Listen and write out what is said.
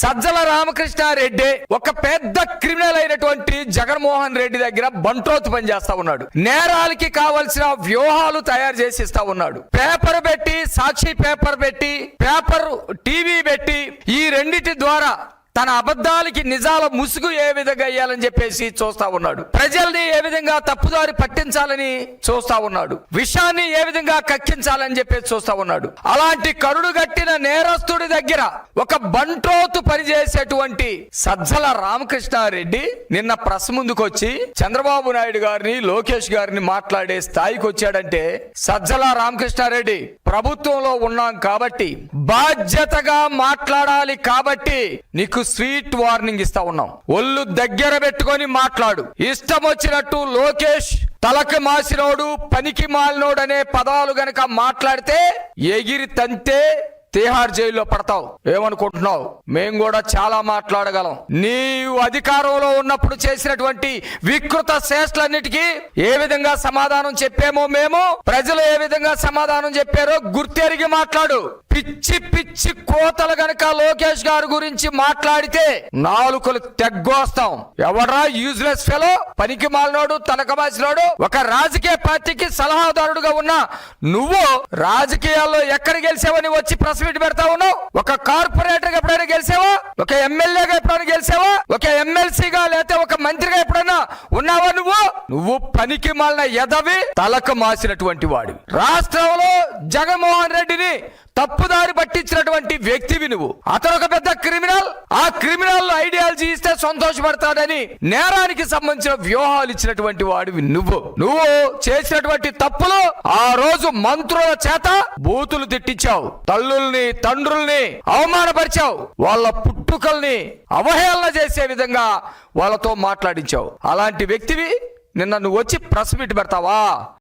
సజ్జల రామకృష్ణారెడ్డి ఒక పెద్ద క్రిమినల్ అయినటువంటి జగన్మోహన్ రెడ్డి దగ్గర బంట్రోత్ పని చేస్తా ఉన్నాడు. నేరాలకి కావలసిన వ్యూహాలు తయారు చేసి ఇస్తా ఉన్నాడు. పేపర్ పెట్టి సాక్షి పేపర్ పెట్టి పేపర్ టీవీ పెట్టి ఈ రెండిటి ద్వారా తన అబద్ధాలకి నిజాల ముసుగు ఏ విధంగా వేయాలని చెప్పేసి చూస్తా ఉన్నాడు. ప్రజల్ని ఏ విధంగా తప్పుదారి పట్టించాలని చూస్తా ఉన్నాడు. విషాన్ని ఏ విధంగా కక్కించాలని చెప్పేసి చూస్తా ఉన్నాడు. అలాంటి కరుడు గట్టిన నేరస్తుడి దగ్గర ఒక బంట్రోతు పనిచేసేటువంటి సజ్జల రామకృష్ణారెడ్డి నిన్న ప్రెస్ ముందుకు వచ్చి చంద్రబాబు నాయుడు గారిని లోకేష్ గారిని మాట్లాడే స్థాయికి వచ్చాడంటే సజ్జల రామకృష్ణారెడ్డి ప్రభుత్వంలో ఉన్నాం కాబట్టి బాధ్యతగా మాట్లాడాలి కాబట్టి నీకు స్వీట్ వార్నింగ్ ఇస్తా ఉన్నాం. ఒళ్ళు దగ్గర పెట్టుకొని మాట్లాడు. ఇష్టం వచ్చినట్టు లోకేష్ తలకి మాసినోడు పనికి మాలినోడు అనే పదాలు గనక మాట్లాడితే ఎగిరి తంతే తిహార్ జైల్లో పడతావు. ఏమనుకుంటున్నావు? మేము కూడా చాలా మాట్లాడగలం. నీవు అధికారంలో ఉన్నప్పుడు చేసినటువంటి వికృత చేష్టలన్నిటికీ ఏ విధంగా సమాధానం చెప్పామో మేము? ప్రజలు ఏ విధంగా సమాధానం చెప్పారో గుర్తెరిగి మాట్లాడు. పిచ్చి పిచ్చి కోతలు గనక లోకేష్ గారి గురించి మాట్లాడితే నాలుకలు తెగ్గోస్తాం. ఎవడ్రా యూజ్లెస్ ఫెలో పనికి మాలినోడు తనకమాసినోడు ఒక రాజకీయ పార్టీకి సలహాదారుడుగా ఉన్న నువ్వు రాజకీయాల్లో ఎక్కడ గెలిచావని వచ్చి ప్రెస్ మీట్ పెడతా ఉన్నావు? ఒక కార్పొరేటర్గా ఎప్పుడైనా గెలిచావా? ఒక ఎమ్మెల్యేగా ఎప్పుడైనా గెలిచావా? ఒక ఎమ్మెల్సీగా లేకపోతే ఒక మంత్రిగా ఎప్పుడైనా ఉన్నావా నువ్వు పనికి మాలిన ఎదవి తలకు మాసినటువంటి వాడు. రాష్ట్రంలో జగన్మోహన్ రెడ్డిని తప్పుదారి పట్టించినటువంటి వ్యక్తివి నువ్వు. అతను ఒక పెద్ద క్రిమినల్. ఆ క్రిమినల్ ఐడియాలజీ ఇస్తే సంతోషపడతాడని నేరానికి సంబంధించిన వ్యూహాలు ఇచ్చినటువంటి వాడివి నువ్వు. నువ్వు చేసినటువంటి తప్పులు ఆ రోజు మంత్రుల చేత బూతులు తిట్టించావు. తల్లుల్ని తండ్రుల్ని అవమానపరిచావు. వాళ్ళ పుట్టుకల్ని అవహేళన చేసే విధంగా వాళ్ళతో మాట్లాడించావు. అలాంటి వ్యక్తివి నిన్న నువ్వు వచ్చి ప్రెస్ మీట్ పెడతావా?